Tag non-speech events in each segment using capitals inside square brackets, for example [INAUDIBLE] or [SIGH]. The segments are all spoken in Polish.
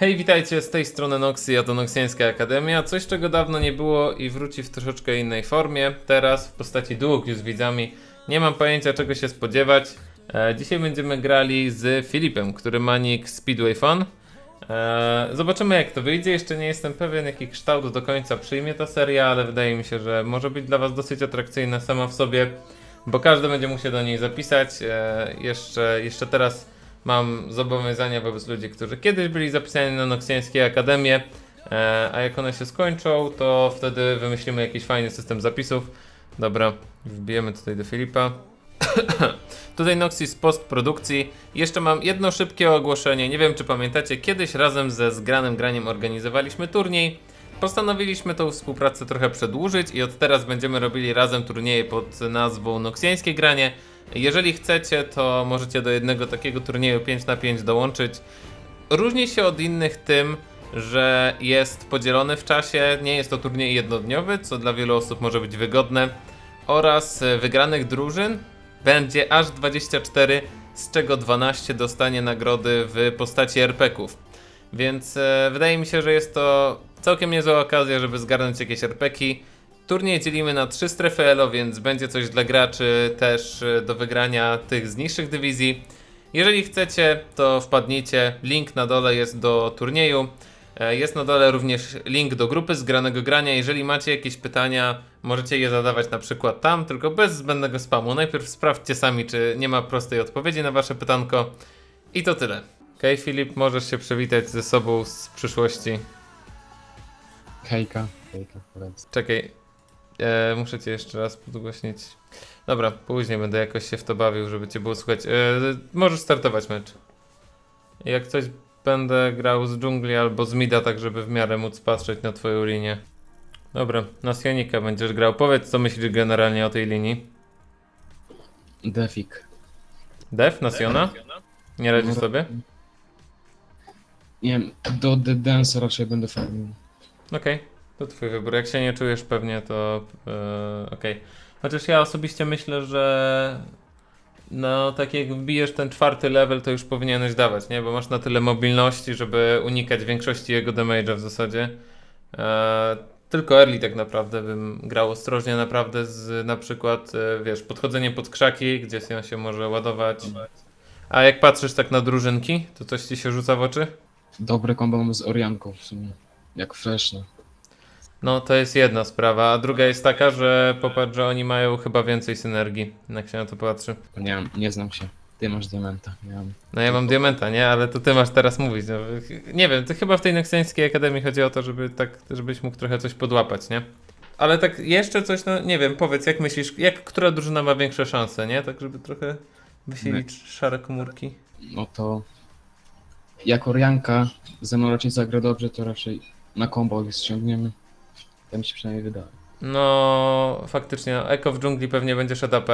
Hej, witajcie, z tej strony Noxy, a to Noxiańska Akademia. Coś, czego dawno nie było i wróci w troszeczkę innej formie. Teraz w postaci duokwiu z widzami. Nie mam pojęcia, czego się spodziewać. E, dzisiaj będziemy grali z Filipem, który ma nick Speedway Fun. E, zobaczymy, jak to wyjdzie. Jeszcze nie jestem pewien, jaki kształt do końca przyjmie ta seria, ale wydaje mi się, że może być dla Was dosyć atrakcyjna sama w sobie, bo każdy będzie się do niej zapisać. E, jeszcze, jeszcze teraz mam zobowiązania wobec ludzi, którzy kiedyś byli zapisani na Noksjańskiej Akademię, e, a jak one się skończą, to wtedy wymyślimy jakiś fajny system zapisów. Dobra, wbijemy tutaj do Filipa. [COUGHS] tutaj Noxy z postprodukcji. Jeszcze mam jedno szybkie ogłoszenie. Nie wiem, czy pamiętacie, kiedyś razem ze zgranym graniem organizowaliśmy turniej. Postanowiliśmy tą współpracę trochę przedłużyć i od teraz będziemy robili razem turnieje pod nazwą Noksjańskie Granie. Jeżeli chcecie, to możecie do jednego takiego turnieju 5 na 5 dołączyć. Różni się od innych tym, że jest podzielony w czasie, nie jest to turniej jednodniowy, co dla wielu osób może być wygodne, oraz e, wygranych drużyn będzie aż 24, z czego 12 dostanie nagrody w postaci RP-ków. Więc e, wydaje mi się, że jest to całkiem niezła okazja, żeby zgarnąć jakieś RP-ki. Turniej dzielimy na trzy strefy ELO, więc będzie coś dla graczy też e, do wygrania tych z niższych dywizji. Jeżeli chcecie, to wpadnijcie. Link na dole jest do turnieju. E, Jest na dole również link do grupy zgranego grania. Jeżeli macie jakieś pytania, możecie je zadawać na przykład tam, tylko bez zbędnego spamu. Najpierw sprawdźcie sami, czy nie ma prostej odpowiedzi na wasze pytanko. I to tyle. Okej, Filip, możesz się przywitać ze sobą z przyszłości. Hejka. Hejka. Czekaj, e, muszę cię jeszcze raz podgłośnić. Dobra, później będę jakoś się w to bawił, żeby cię było słuchać. E, możesz startować mecz. Jak coś będę grał z dżungli albo z mida, tak żeby w miarę móc patrzeć na twoją linię. Dobra, na Sionika będziesz grał. Powiedz, co myślisz generalnie o tej linii. Defik. Def na Siona? Nie radzisz sobie? Nie wiem, do The Dance raczej będę farmił. Okej, to twój wybór. Jak się nie czujesz pewnie, to e, okej. Chociaż ja osobiście myślę, że no tak jak wbijesz ten czwarty level, to już powinieneś dawać, nie? Bo masz na tyle mobilności, żeby unikać większości jego damage'a w zasadzie. E, tylko early tak naprawdę bym grał ostrożnie naprawdę z na przykład, e, wiesz, podchodzeniem pod krzaki, gdzie się się może ładować. A jak patrzysz tak na drużynki, to coś ci się rzuca w oczy? Dobre kombo mamy z Orianką w sumie. Jak fresh, no. To jest jedna sprawa, a druga jest taka, że popatrz, że oni mają chyba więcej synergii, jak się na to patrzy. Nie wiem, nie znam się. Ty masz diamenta, nie mam. No ja mam diamenta, nie? Ale to ty masz teraz mówić. No, nie wiem, to chyba w tej Nexańskiej Akademii chodzi o to, żeby tak, żebyś mógł trochę coś podłapać, nie? Ale tak jeszcze coś, no nie wiem, powiedz, jak myślisz, jak która drużyna ma większe szanse, nie? Tak, żeby trochę wysilić szare komórki. No to... Jak Orianka ze mną raczej zagra dobrze, to raczej na combo ich ściągniemy. Tak mi się przynajmniej wydaje. No, faktycznie, no, Eko w dżungli pewnie będzie shut AP,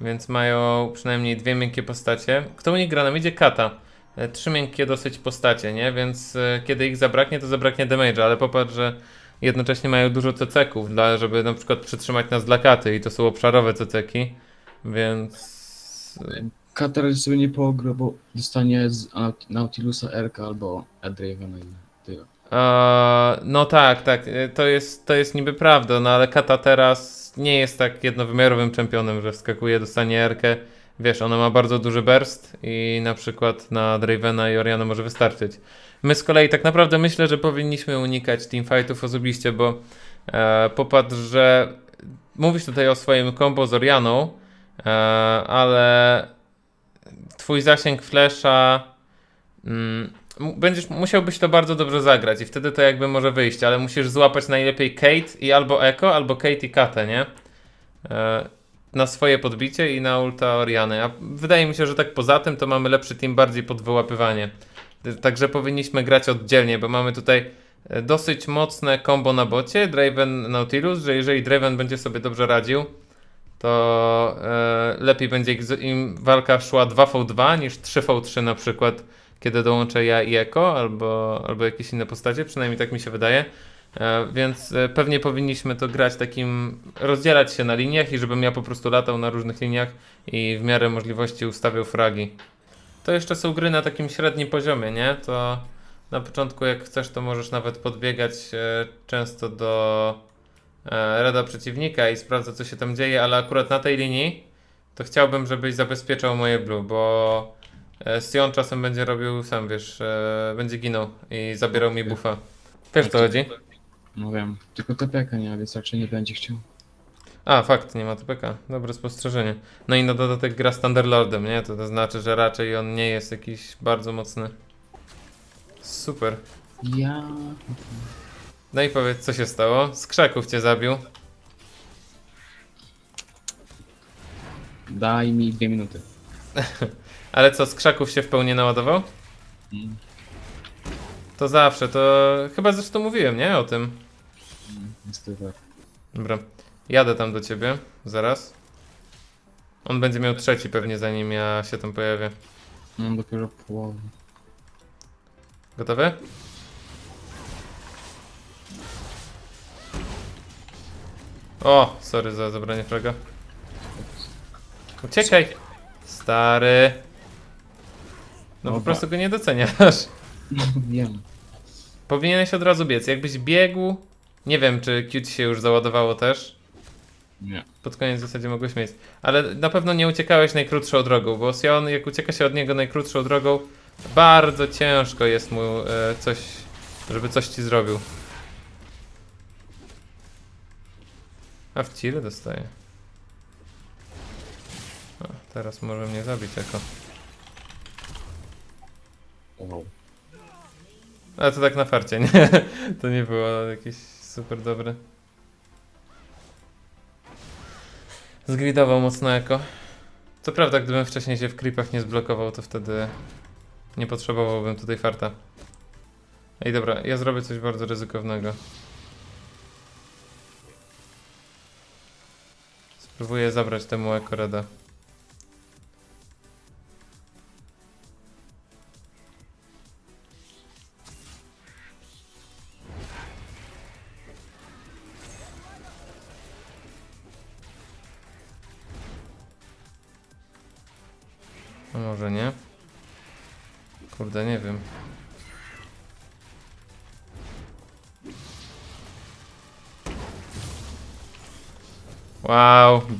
więc mają przynajmniej dwie miękkie postacie. Kto u nich gra? Nam idzie Kata. E, Trzy miękkie dosyć postacie, nie? Więc e, kiedy ich zabraknie, to zabraknie damage'a, ale popatrz, że jednocześnie mają dużo ceceków, dla, żeby na przykład przytrzymać nas dla Katy i to są obszarowe ceceki, więc... e, Katar sobie nie pogra, bo dostanie z Naut- Nautilusa Erka albo Adravena i. Eee, no tak, tak, e, to jest, to jest niby prawda, no ale Kata teraz nie jest tak jednowymiarowym czempionem, że wskakuje, dostanie Erkę. Wiesz, ona ma bardzo duży burst i na przykład na Dravena i Oriana może wystarczyć. My z kolei tak naprawdę myślę, że powinniśmy unikać teamfightów osobiście, bo e, popatrz, że mówisz tutaj o swoim combo z Orianą, e, ale twój zasięg flasha mm, będziesz musiałbyś to bardzo dobrze zagrać i wtedy to jakby może wyjść, ale musisz złapać najlepiej Kate i albo Echo, albo Kate i Katę, nie? E, na swoje podbicie i na ulta Oriany. A wydaje mi się, że tak poza tym to mamy lepszy team bardziej pod wyłapywanie. Także powinniśmy grać oddzielnie, bo mamy tutaj e, dosyć mocne combo na bocie, Draven Nautilus, że jeżeli Draven będzie sobie dobrze radził, to e, lepiej będzie im walka szła 2v2 niż 3v3 na przykład, kiedy dołączę ja i Eko albo, albo jakieś inne postacie, przynajmniej tak mi się wydaje. E, więc e, pewnie powinniśmy to grać takim, rozdzielać się na liniach i żebym ja po prostu latał na różnych liniach i w miarę możliwości ustawiał fragi. To jeszcze są gry na takim średnim poziomie, nie? To Na początku, jak chcesz, to możesz nawet podbiegać e, często do rada przeciwnika i sprawdzać, co się tam dzieje, ale akurat na tej linii to chciałbym, żebyś zabezpieczał moje blue, bo Sion czasem będzie robił, sam wiesz, e, będzie ginął i zabierał mi buffa. Wiesz, co chodzi? No wiem, tylko TPK nie ma, więc raczej nie będzie chciał. A, fakt, nie ma TPK. Dobre spostrzeżenie. No i na dodatek gra z Thunderlordem, nie? To, to znaczy, że raczej on nie jest jakiś bardzo mocny. Super. Ja... No i powiedz, co się stało? Z krzaków cię zabił. Daj mi dwie minuty. [LAUGHS] Ale co, z krzaków się w pełni naładował? Mm. To zawsze, to chyba zresztą mówiłem, nie? O tym. Mm, Niestety tak. Dobra. Jadę tam do ciebie. Zaraz. On będzie miał trzeci pewnie, zanim ja się tam pojawię. Mam dopiero połowę. Gotowy? O, sorry za zabranie fraga. Uciekaj! Stary. No po prostu go nie doceniasz. [LAUGHS] Wiem. Powinieneś od razu biec. Jakbyś biegł. Nie wiem, czy Q ci się już załadowało też. Nie. Pod koniec w zasadzie mogłeś mieć. Ale na pewno nie uciekałeś najkrótszą drogą, bo Sion, jak ucieka się od niego najkrótszą drogą, bardzo ciężko jest mu e, coś, żeby coś ci zrobił. A w ile dostaje? O, teraz może mnie zabić jako. Wow. Ale to tak na farcie, nie? [LAUGHS] To nie było jakieś super dobre. Zgridował mocno jako. Co prawda, gdybym wcześniej się w creepach nie zblokował, to wtedy nie potrzebowałbym tutaj farta. Ej, dobra, ja zrobię coś bardzo ryzykownego. Spróbuję zabrać temu Ekoreda.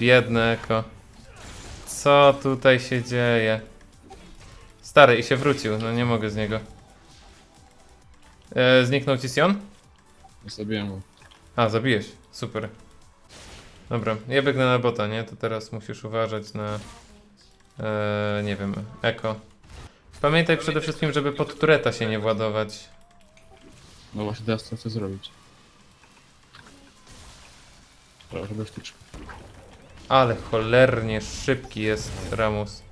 Biedne eko. Co tutaj się dzieje? Stary, i się wrócił, no nie mogę z niego. E, zniknął ci Sion? Zabiłem go. A, zabiłeś. Super. Dobra, ja biegnę na bota, nie? To teraz musisz uważać na... E, nie wiem, eko. Pamiętaj przede wszystkim, żeby pod tureta się nie władować. No właśnie teraz co chcę zrobić. Proszę bez tyczki. Ale cholernie szybki jest Ramus.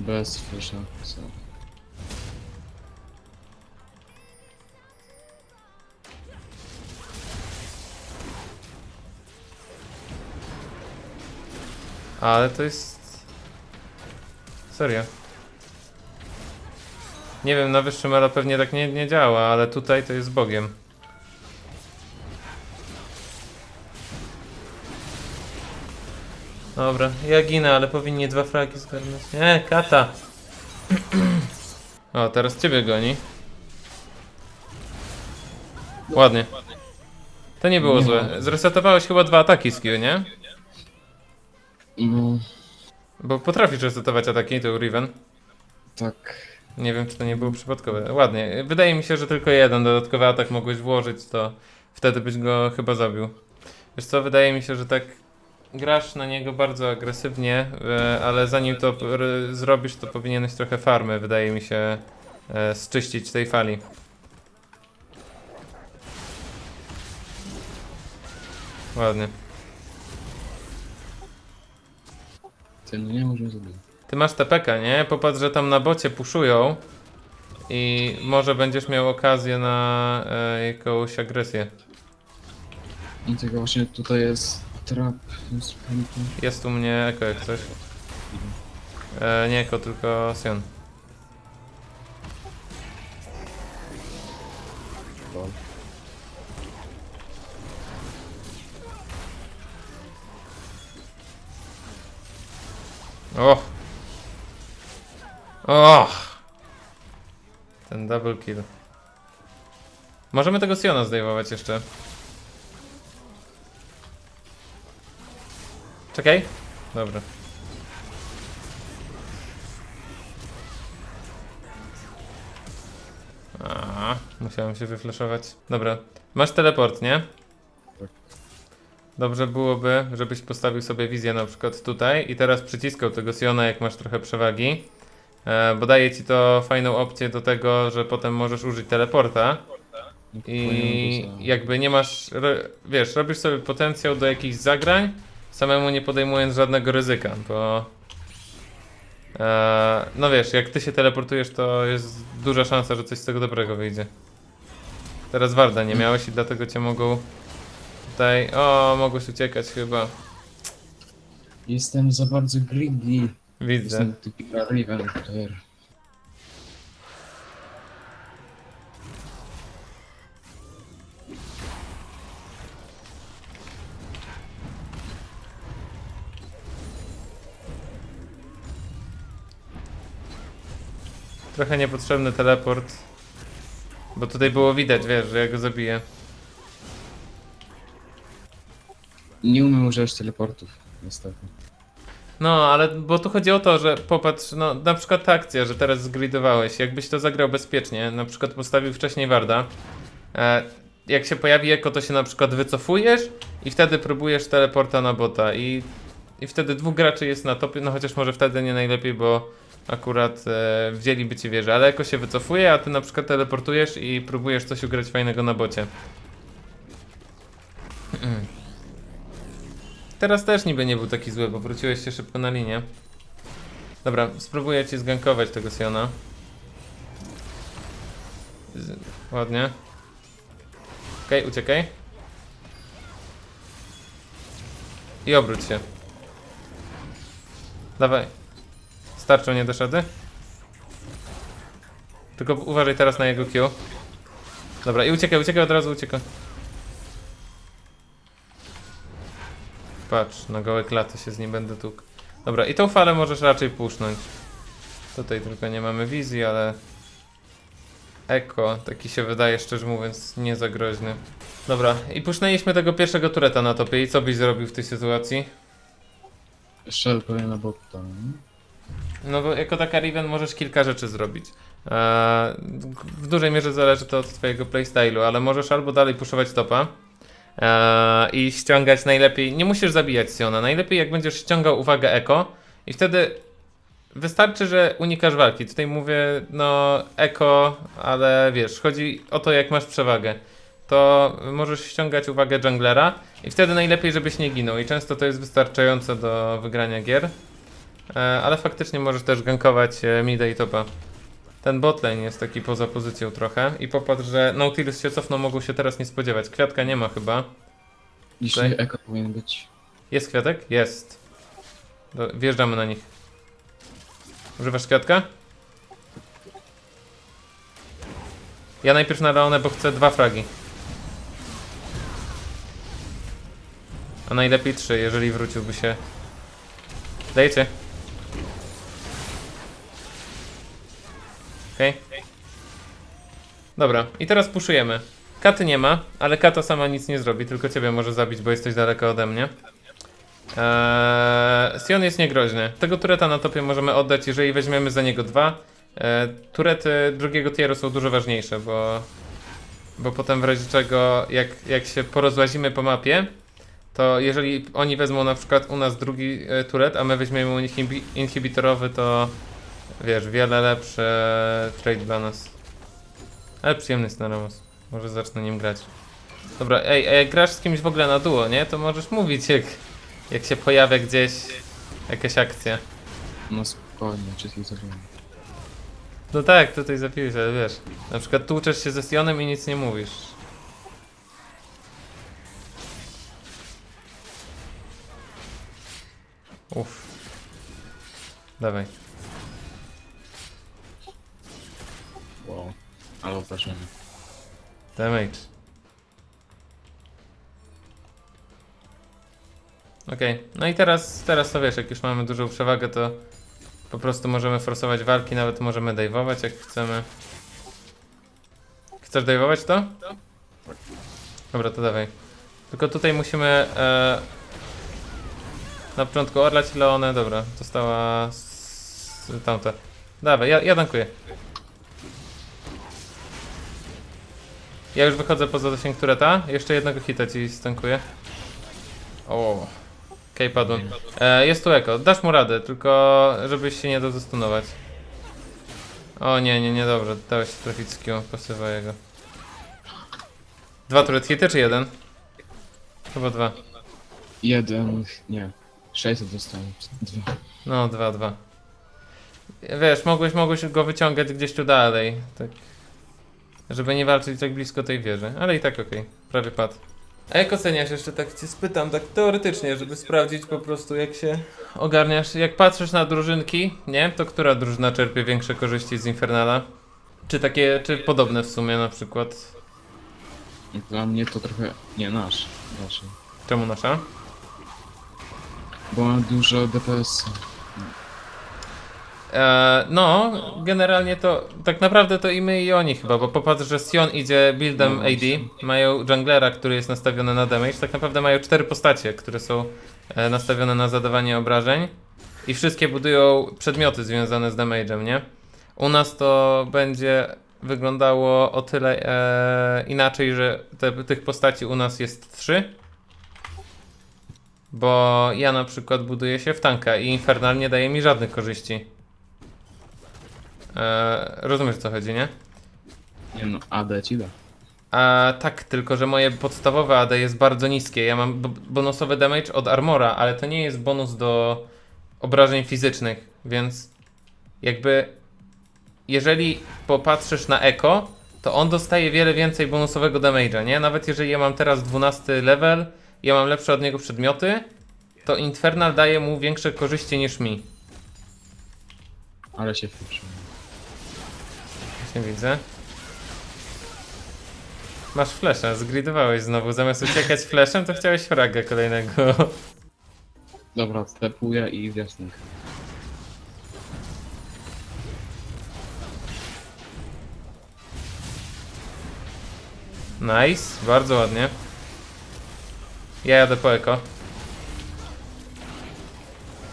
Bez flasha. Co? Ale to jest... Serio. Nie wiem, na wyższym elo pewnie tak nie, nie działa, ale tutaj to jest bogiem. Dobra, ja ginę, ale powinni dwa fragi zgarnąć. Nie, kata! [CLEARS THROAT] O, teraz ciebie goni. Ładnie. To nie było złe. Zresetowałeś chyba dwa ataki z Q, nie? No, Bo potrafisz resetować ataki, to Riven. tak. Nie wiem, czy to nie było przypadkowe. Ładnie. Wydaje mi się, że tylko jeden dodatkowy atak mogłeś włożyć, to wtedy byś go chyba zabił. Wiesz co, wydaje mi się, że tak grasz na niego bardzo agresywnie, e, ale zanim to zrobisz, to powinieneś trochę farmy, wydaje mi się, e, zczyścić tej fali. Ładnie. Ty no nie możemy zabić. Ty masz TPK, nie? Popatrz, że tam na bocie puszują i może będziesz miał okazję na e, jakąś agresję. I tego właśnie tutaj jest trap. Jest u mnie Eko jak coś. E, nie Eko, tylko Sion. Och! Och! Ten double kill. Możemy tego Siona zdejmować jeszcze. Czekaj. Dobra. A, musiałem się wyflaszować. Dobra. Masz teleport, nie? Tak. Dobrze byłoby, żebyś postawił sobie wizję na przykład tutaj i teraz przyciskał tego Siona, jak masz trochę przewagi. E, bo daje ci to fajną opcję do tego, że potem możesz użyć teleporta. I jakby nie masz, wiesz, robisz sobie potencjał do jakichś zagrań, samemu nie podejmując żadnego ryzyka, bo e, no wiesz, jak ty się teleportujesz, to jest duża szansa, że coś z tego dobrego wyjdzie. Teraz Warda nie miałeś i dlatego cię mogą tutaj, o, mogłeś uciekać chyba, Jestem za bardzo greedy. widzę. Jestem taki Trochę niepotrzebny teleport, bo tutaj było widać, wiesz, że ja go zabiję. Nie umiem używać teleportów, niestety. No, ale bo tu chodzi o to, że popatrz, no na przykład ta akcja, że teraz zgridowałeś, jakbyś to zagrał bezpiecznie, na przykład postawił wcześniej Warda, e, jak się pojawi eko, to się na przykład wycofujesz i wtedy próbujesz teleporta na bota i, i wtedy dwóch graczy jest na topie, no chociaż może wtedy nie najlepiej, bo akurat e, wzięliby ci wieżę, ale eko się wycofuje, a ty na przykład teleportujesz i próbujesz coś ugrać fajnego na bocie. [CLEARS THROAT] Teraz też niby nie był taki zły, bo wróciłeś się szybko na linię. Dobra, spróbuję ci zgankować tego Siona. Z... Ładnie. Okej, uciekaj. I obróć się. Dawaj. Starczą nie dasz rady? Tylko uważaj teraz na jego Q. Dobra, i uciekaj, uciekaj, od razu uciekaj. Patrz, na gołe klaty się z nim będę tuk. Dobra, i tą falę możesz raczej pusznąć. Tutaj tylko nie mamy wizji, ale... Eko, taki się wydaje, szczerze mówiąc, nie. Dobra, i pusznęliśmy tego pierwszego tureta na topie i co byś zrobił w tej sytuacji? Shell powiem na bota. No bo jako taka Riven możesz kilka rzeczy zrobić. Eee, w dużej mierze zależy to od twojego playstylu, ale możesz albo dalej puszować topa eee, i ściągać najlepiej, nie musisz zabijać Siona, najlepiej jak będziesz ściągał uwagę Eko i wtedy wystarczy, że unikasz walki. Tutaj mówię, no Eko, ale wiesz, chodzi o to jak masz przewagę. To możesz ściągać uwagę junglera i wtedy najlepiej, żebyś nie ginął i często to jest wystarczające do wygrania gier. E, ale faktycznie możesz też gankować e, mida i topa. Ten botlane jest taki poza pozycją trochę i popatrz, że Nautilus się cofnął, mogą się teraz nie spodziewać. Kwiatka nie ma chyba. Jeśli Tutaj? Eko powinien być. Jest kwiatek? Jest. Do, wjeżdżamy na nich. Używasz kwiatka? Ja najpierw na Leonę, bo chcę dwa fragi. A najlepiej trzy, jeżeli wróciłby się. Dajcie. Okej. Dobra, i teraz puszujemy. Katy nie ma, ale kata sama nic nie zrobi, tylko ciebie może zabić, bo jesteś daleko ode mnie. Eee, Sion jest niegroźny. Tego tureta na topie możemy oddać, jeżeli weźmiemy za niego dwa. Eee, turety drugiego tieru są dużo ważniejsze, bo, bo potem w razie czego, jak, jak się porozłazimy po mapie, to jeżeli oni wezmą na przykład u nas drugi e, turet, a my weźmiemy u nich inhibi- inhibitorowy, to wiesz, wiele lepszy trade dla nas. Ale przyjemny jest na Ramos. Może zacznę nim grać. Dobra, ej, ej, jak grasz z kimś w ogóle na duo, nie? To możesz mówić, jak, jak się pojawia gdzieś jakaś akcja. No spokojnie, wszystkich zabiłem. No tak, tutaj zapiłeś, ale wiesz. Na przykład tłuczesz się ze Sionem i nic nie mówisz. Uff. Dawaj. Ale obrażenie. Damage. Okej, no i teraz, teraz to wiesz, jak już mamy dużą przewagę, to po prostu możemy forsować walki, nawet możemy dajwować jak chcemy. Chcesz dajwować to? Dobra, to dawaj. Tylko tutaj musimy e, na początku orlać Leonę. Dobra, została s- tamta. Dawaj, ja, ja dankuję. Ja już wychodzę poza zasięg tureta. Jeszcze jednego hita ci stankuję. O. Okej, padłem. E, jest tu eko. Dasz mu radę, tylko żebyś się nie dał zastunować. O nie, nie, nie, dobrze. Dałeś trafić Q, pasywa jego. Dwa turret hity czy jeden? Chyba dwa. Jeden, nie. 600 dostałem. Dwa. No, dwa, dwa. Wiesz, mogłeś, mogłeś go wyciągać gdzieś tu dalej, tak. Żeby nie walczyć tak blisko tej wieży, ale i tak okej, prawie padł. A jak oceniasz, jeszcze tak cię spytam, tak teoretycznie, żeby sprawdzić po prostu jak się ogarniasz, jak patrzysz na drużynki, nie? To która drużyna czerpie większe korzyści z Infernala? Czy takie, czy podobne w sumie na przykład? Dla mnie to trochę, nie nasz, raczej. Czemu nasza? Bo ma dużo DPS. E, no, generalnie to tak naprawdę to i my i oni chyba, bo popatrz, że Sion idzie buildem No AD, mają junglera, który jest nastawiony na damage, tak naprawdę mają cztery postacie, które są e, nastawione na zadawanie obrażeń i wszystkie budują przedmioty związane z damage'em, nie? U nas to będzie wyglądało o tyle e, inaczej, że te, tych postaci u nas jest trzy. Bo ja na przykład buduję się w tanka i Infernal nie daje mi żadnych korzyści. E, rozumiesz o co chodzi, nie? Nie no, AD ci da. A tak, tylko że moje podstawowe AD jest bardzo niskie. Ja mam b- bonusowy damage od armora, ale to nie jest bonus do obrażeń fizycznych, więc jakby jeżeli popatrzysz na Eko, to on dostaje wiele więcej bonusowego damage'a, nie? Nawet jeżeli ja mam teraz 12 level, ja mam lepsze od niego przedmioty, to Infernal daje mu większe korzyści niż mi. Ale się wkurzyłem. Właśnie widzę. Masz flesza, zgridowałeś znowu. Zamiast uciekać fleszem, to chciałeś fraga kolejnego. Dobra, stepuję i wiosnek. Nice, bardzo ładnie. Ja jadę po eko.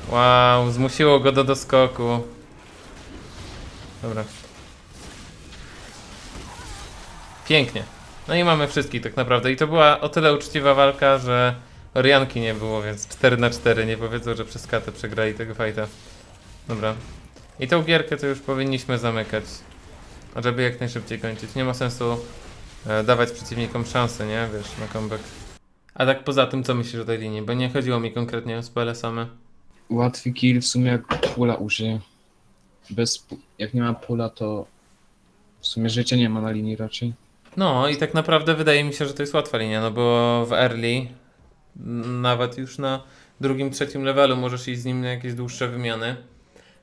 Wow, zmusiło go do doskoku. Dobra. Pięknie. No i mamy wszystkich tak naprawdę. I to była o tyle uczciwa walka, że Orianki nie było, więc 4 na 4 nie powiedzą, że przez katę przegrali tego fighta. Dobra. I tą gierkę to już powinniśmy zamykać. Żeby jak najszybciej kończyć. Nie ma sensu e, dawać przeciwnikom szansę, nie? Wiesz, na comeback. A tak poza tym, co myślisz o tej linii? Bo nie chodziło mi konkretnie o spele same. Łatwy kill w sumie jak pula użyje. Bez, jak nie ma pula to w sumie życia nie ma na linii raczej. No i tak naprawdę wydaje mi się, że to jest łatwa linia, no bo w early, nawet już na drugim, trzecim levelu możesz iść z nim na jakieś dłuższe wymiany.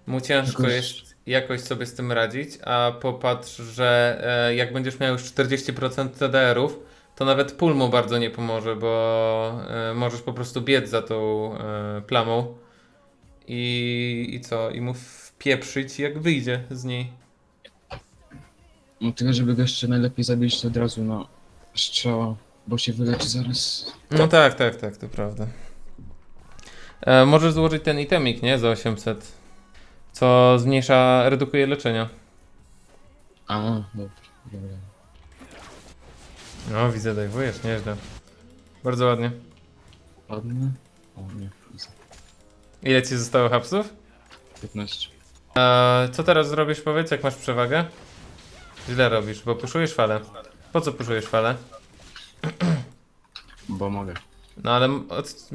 Mu ciężko Jakoś- jest jakoś sobie z tym radzić, a popatrz, że e, jak będziesz miał już 40% TDR-ów, to nawet pull mu bardzo nie pomoże, bo e, możesz po prostu biec za tą e, plamą i, i co? I mu wpieprzyć jak wyjdzie z niej. No tylko żeby go jeszcze najlepiej zabić to od razu na strzała, bo się wyleczy zaraz. No tak, tak, tak, to prawda. E, możesz złożyć ten itemik, nie? Za 800. Co zmniejsza, redukuje leczenia. A, dobra, dobra. No, widzę, dajwujesz, nieźle. Bardzo ładnie. Padnę? O nie, Ile ci zostało hapsów? 15. E, co teraz zrobisz, powiedz, jak masz przewagę? Źle robisz, bo puszujesz falę. Po co puszujesz falę? [CLEARS THROAT] Bo mogę. No ale od,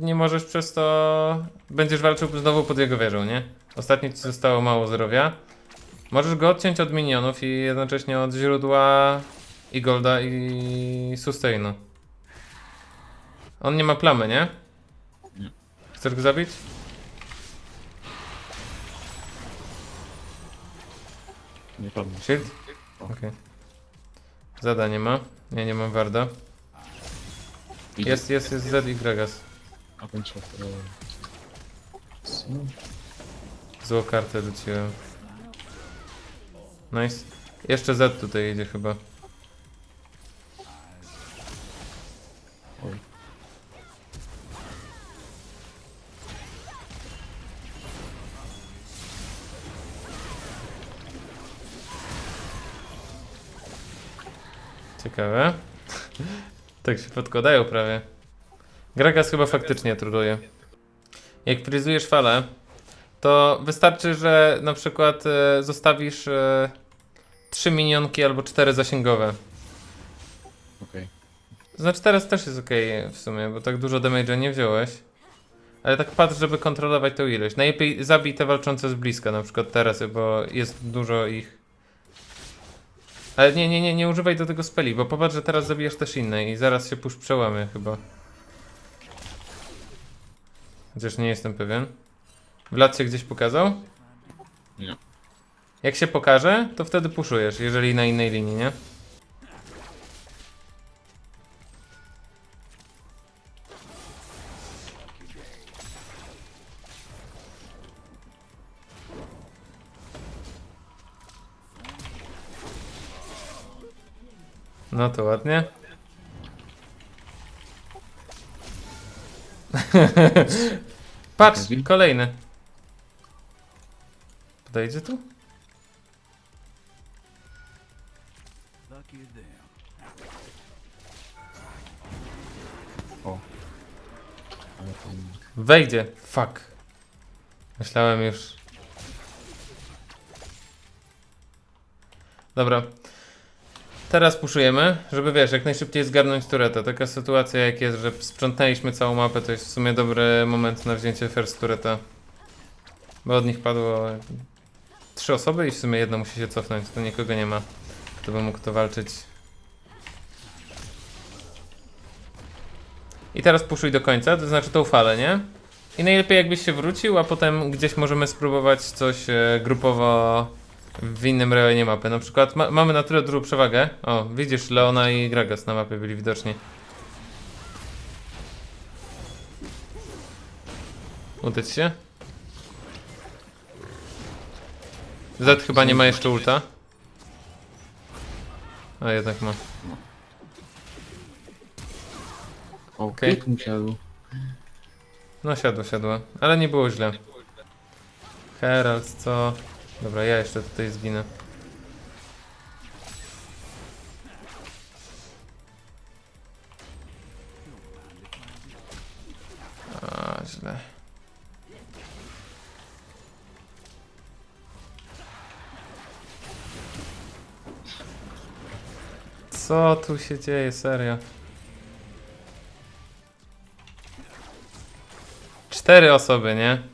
nie możesz przez to... Będziesz walczył znowu pod jego wieżą, nie? Ostatnio ci zostało mało zdrowia. Możesz go odciąć od minionów i jednocześnie od źródła i golda i sustainu. On nie ma plamy, nie? Chcesz go zabić? Nie padnę. Shield? Okej. Zadanie ma. Ja nie mam warda. Jest, jest, jest Z i Gregas. A. Co? Złą kartę rzuciłem. Nice. Jeszcze Z tutaj idzie chyba. Ciekawe. tak się podkładają prawie. Gragas chyba faktycznie truduje. Jak fryzujesz falę, to wystarczy, że na przykład e, zostawisz e, 3 minionki albo 4 zasięgowe. Okej. Znaczy teraz też jest ok w sumie, bo tak dużo damage'a nie wziąłeś. Ale tak patrz, żeby kontrolować tą ilość. Najlepiej zabij te walczące z bliska, na przykład teraz, bo jest dużo ich. Ale nie, nie, nie, nie używaj do tego speli, bo popatrz, że teraz zabijasz też inne i zaraz się pusz przełamy chyba. Chociaż nie jestem pewien. Vlad się gdzieś pokazał? Nie. Jak się pokaże, to wtedy puszujesz, jeżeli na innej linii, nie? No to ładnie. [LAUGHS] Patrz, kolejny. Podejdzie tu? O. Ale to nie. Wejdzie. Fuck. Myślałem już. Dobra. Teraz puszujemy, żeby wiesz, jak najszybciej zgarnąć tureta. Taka sytuacja jak jest, że sprzątnęliśmy całą mapę, to jest w sumie dobry moment na wzięcie first tureta. Bo od nich padło trzy osoby i w sumie jedna musi się cofnąć, to nikogo nie ma, kto by mógł to walczyć. I teraz puszuj do końca, to znaczy tą falę, nie? I najlepiej jakbyś się wrócił, a potem gdzieś możemy spróbować coś e, grupowo w innym rejonie mapy. Na przykład ma mamy na tyle dużą przewagę. O, widzisz, Leona i Gragas na mapie byli widoczni. Udać się? Z chyba nie ma jeszcze ulta. A jednak ma. Okej. okay. musiał. No siadło, siadło. Ale nie było źle. Herald, co? Dobra, ja jeszcze tutaj zginę. A. Co tu się dzieje, serio? Cztery osoby, nie?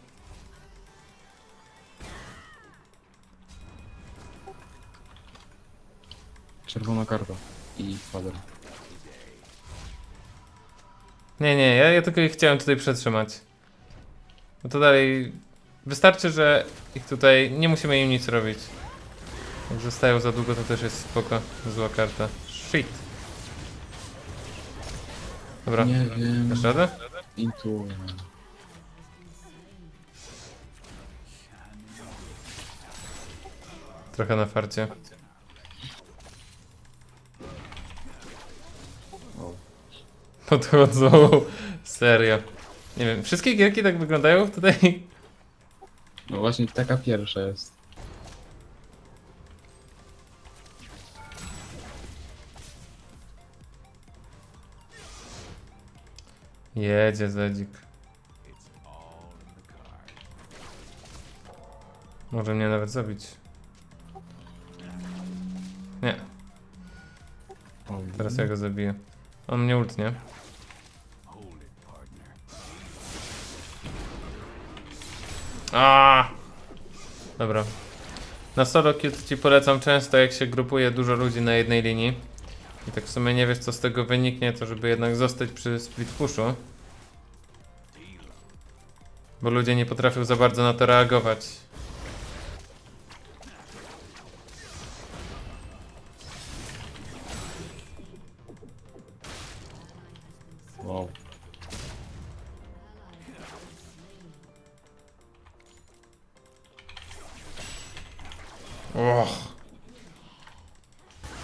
Tylko ich chciałem tutaj przetrzymać. No to dalej. Wystarczy, że ich tutaj. Nie musimy im nic robić. Jak zostają za długo, to też jest spoko. Zła karta. Shit. Dobra, Nie wiem. dasz radę? Trochę na farcie. Podchodzą. Serio. Nie wiem, wszystkie gierki tak wyglądają tutaj. No właśnie taka pierwsza jest. Jedzie Zedzik. Może mnie nawet zabić. Nie, teraz ja go zabiję. On mnie ultnie. A! Dobra. Na solo queue ci polecam często, jak się grupuje dużo ludzi na jednej linii. I tak w sumie nie wiesz, co z tego wyniknie, to żeby jednak zostać przy split pushu. Bo ludzie nie potrafią za bardzo na to reagować.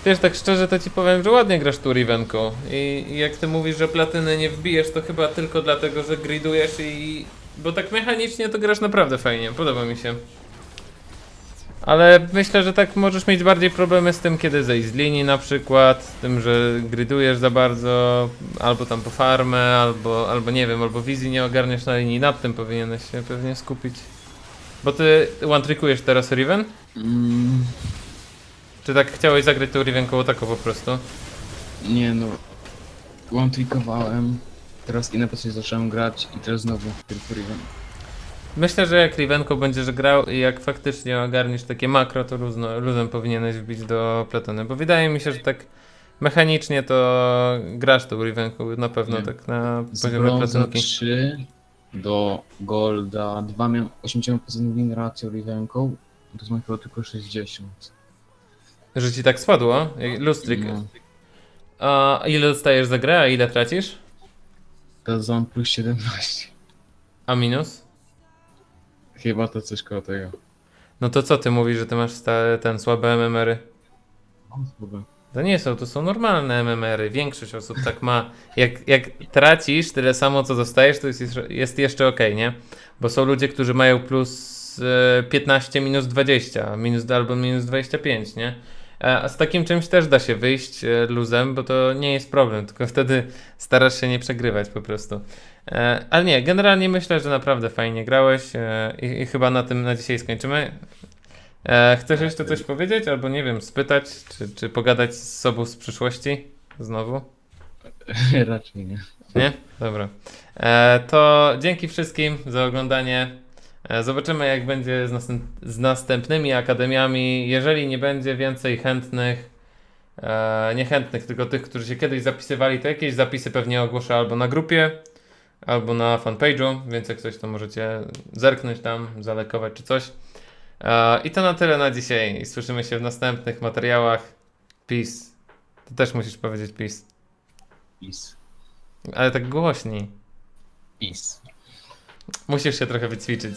Wiesz, tak szczerze to ci powiem, że ładnie grasz tu Rivenką. I, jak ty mówisz, że platyny nie wbijesz, to chyba tylko dlatego, że gridujesz i... Bo tak mechanicznie to grasz naprawdę fajnie, podoba mi się. Ale myślę, że tak możesz mieć bardziej problemy z tym, kiedy zejść z linii na przykład, z tym, że gridujesz za bardzo, albo tam po farmę, albo, albo nie wiem, albo wizji nie ogarniasz na linii, nad tym powinieneś się pewnie skupić. Bo ty one-trickujesz teraz Riven? Mm, Czy tak chciałeś zagrać tą Riven koło tako po prostu? nie no, one-trickowałem, teraz inne postacie zacząłem grać i teraz znowu tylko Riven. Myślę, że jak Rivenko będziesz grał i jak faktycznie ogarniesz takie makro, to luzno, luzem powinieneś wbić do Platony, bo wydaje mi się, że tak mechanicznie to grasz tą Rivenką na pewno Nie. tak na Z poziomie brąza Platynki. 3 do golda 2 miałem 80% win ratio Rivenką, to chyba tylko 60. Że ci tak spadło? Jak- Lustrik. No, A ile dostajesz za grę, a ile tracisz? teraz mam plus 17. A minus? Chyba to coś koło tego. No to co ty mówisz, że ty masz ten słabe MMR-y? Mam chyba. To nie są, to są normalne MMR-y. Większość osób tak ma. Jak, jak tracisz tyle samo, co dostajesz, to jest, jeszcze- jest jeszcze ok, nie? Bo są ludzie, którzy mają plus e, 15 minus 20, minus albo minus 25, nie? A z takim czymś też da się wyjść e, luzem, bo to nie jest problem, [LAUGHS] tylko wtedy starasz się nie przegrywać po prostu. E, Ale nie, generalnie myślę, że naprawdę fajnie grałeś e, i, i chyba na tym na dzisiaj skończymy. Chcesz jeszcze coś powiedzieć, albo nie wiem, spytać, czy, czy pogadać z sobą z przyszłości? Znowu? [LAUGHS] Raczej nie. Nie? Dobra. To dzięki wszystkim za oglądanie. E, zobaczymy, jak będzie z, następ z następnymi akademiami. Jeżeli nie będzie więcej chętnych, e, niechętnych, tylko tych, którzy się kiedyś zapisywali, to jakieś zapisy pewnie ogłoszę albo na grupie, albo na fanpage'u, więc jak coś, to możecie zerknąć tam, zalekować czy coś. E, I to na tyle na dzisiaj. Słyszymy się w następnych materiałach. Peace. Ty też musisz powiedzieć peace. Peace. Ale tak głośniej. Peace. Musisz się trochę wyćwiczyć.